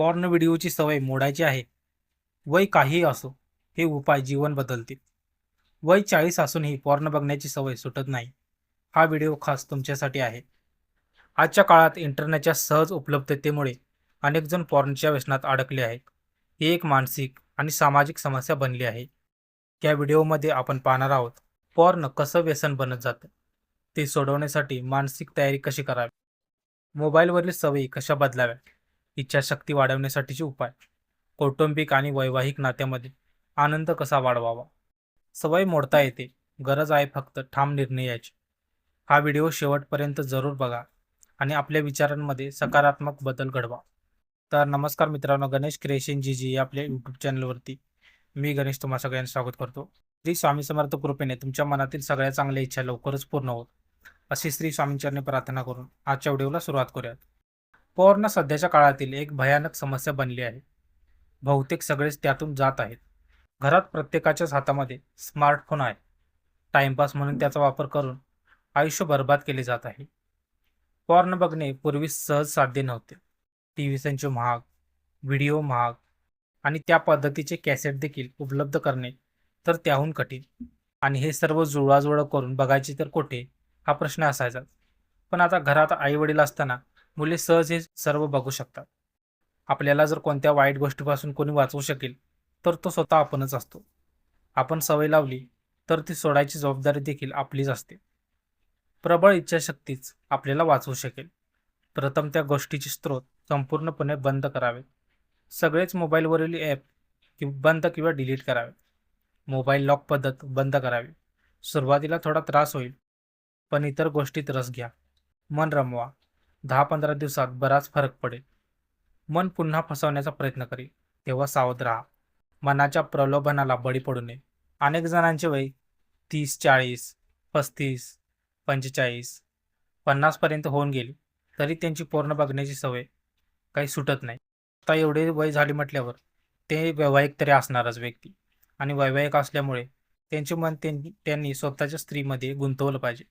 Porn व्हिडिओची सवय मोडायची आहे. वय काहीही असो हे उपाय जीवन बदलतील. वय चाळीस असूनही पॉर्न बघण्याची सवय सुटत नाही. हा व्हिडिओ खास तुमच्यासाठी आहे. आजच्या काळात इंटरनेटच्या सहज उपलब्धतेमुळे अनेकजण पॉर्नच्या व्यसनात अडकले आहेत. ही एक मानसिक आणि सामाजिक समस्या बनली आहे. या व्हिडिओमध्ये आपण पाहणार आहोत पॉर्न कसं व्यसन बनत जातं? ते सोडवण्यासाठी मानसिक तयारी कशी करावी? मोबाईलवरील सवयी कशा बदलाव्या इच्छाशक्ती वाढवण्यासाठीचे उपाय. कौटुंबिक आणि वैवाहिक नात्यामध्ये आनंद कसा वाढवावा? सवय मोडता येते. गरज आहे फक्त ठाम निर्णयाची. हा व्हिडिओ शेवटपर्यंत जरूर बघा आणि आपल्या विचारांमध्ये सकारात्मक बदल घडवा. तर नमस्कार मित्रांनो गणेश क्रिएशन जी जी या आपल्या यूट्यूब चॅनलवरती मी गणेश तुम्हा सगळ्यांना स्वागत करतो. श्री स्वामी समर्थ कृपेने तुमच्या मनातील सगळ्या चांगल्या इच्छा लवकरच पूर्ण होत. अशी श्री स्वामींचरणी प्रार्थना करून आजच्या व्हिडिओला सुरुवात करूयात. पॉर्न सध्याच्या काळातील एक भयानक समस्या बनली आहे. बहुतेक सगळेच त्यातून जात आहेत. घरात प्रत्येकाच्याच हातामध्ये स्मार्टफोन आहे. टाइमपास म्हणून त्याचा वापर करून आयुष्य बर्बाद केले जात आहे. पॉर्न बघणे पूर्वी सहज साध्य नव्हते. टी व्ही संच महाग व्हिडिओ महाग आणि त्या पद्धतीचे कॅसेट देखील उपलब्ध करणे तर त्याहून कठीण. आणि हे सर्व जुळवाजुळव करून बघायचे तर कोठे? हा प्रश्न असायचा. पण आता घरात आईवडील असताना मुले सहज हे सर्व बघू शकतात. आपल्याला जर कोणत्या वाईट गोष्टीपासून कोणी वाचवू शकेल तर तो स्वतः आपणच असतो. आपण सवय लावली तर ती सोडायची जबाबदारी देखील आपलीच असते. प्रबळ इच्छाशक्तीच आपल्याला वाचवू शकेल. प्रथम त्या गोष्टीचे स्रोत संपूर्णपणे बंद करावे. सगळेच मोबाईलवरील ॲप कि बंद किंवा डिलीट करावे. मोबाईल लॉक पद्धत बंद करावी. सुरुवातीला थोडा त्रास होईल पण इतर गोष्टीत रस घ्या. मन रमवा. दहा पंधरा दिवसात बराच फरक पडेल. मन पुन्हा फसवण्याचा प्रयत्न करेल. तेव्हा सावध राहा. मनाच्या प्रलोभनाला बळी पडू नये. अनेक जणांचे वय तीस चाळीस पस्तीस पंचेचाळीस पन्नासपर्यंत होऊन गेली. तरी त्यांची पूर्ण बघण्याची सवय काही सुटत नाही. आता एवढे वय झाले म्हटल्यावर ते वैवाहिक तरी असणारच व्यक्ती. आणि वैवाहिक असल्यामुळे त्यांचे मन त्यांनी त्यांनी स्वतःच्या स्त्रीमध्ये गुंतवलं पाहिजे.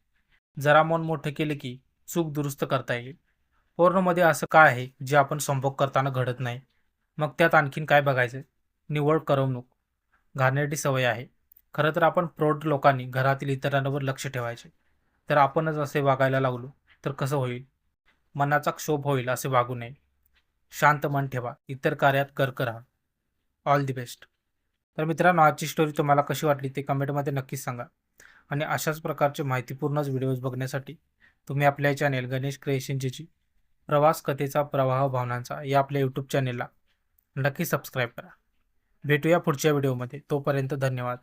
जरा मन मोठं केलं की चूक दुरुस्त करता येईल. पोर्नमध्ये असं काय आहे जे आपण संभोग करताना घडत नाही? मग त्यात आणखीन काय बघायचं? निवड करवणूक घाणेरडी सवय आहे. खरं तर आपण प्रौढ लोकांनी घरातील इतरांवर लक्ष ठेवायचे. तर आपणच असे वागायला लागलो तर कसं होईल? मनाचा क्षोभ होईल असे वागू नये. शांत मन ठेवा. इतर कार्यात कर्क राहा. ऑल दी बेस्ट तर मित्रांनो आजची स्टोरी तुम्हाला कशी वाटली ते कमेंटमध्ये नक्कीच सांगा. आणि अशाच प्रकारचे माहितीपूर्णच व्हिडिओज बघण्यासाठी तुम्ही आपल्या चॅनेल गणेश क्रिएशनची प्रवास कथेचा प्रवाह भावनांचा या आपल्या यूट्यूब चॅनेलला नक्की सबस्क्राईब करा. भेटूया पुढच्या व्हिडिओमध्ये तोपर्यंत धन्यवाद.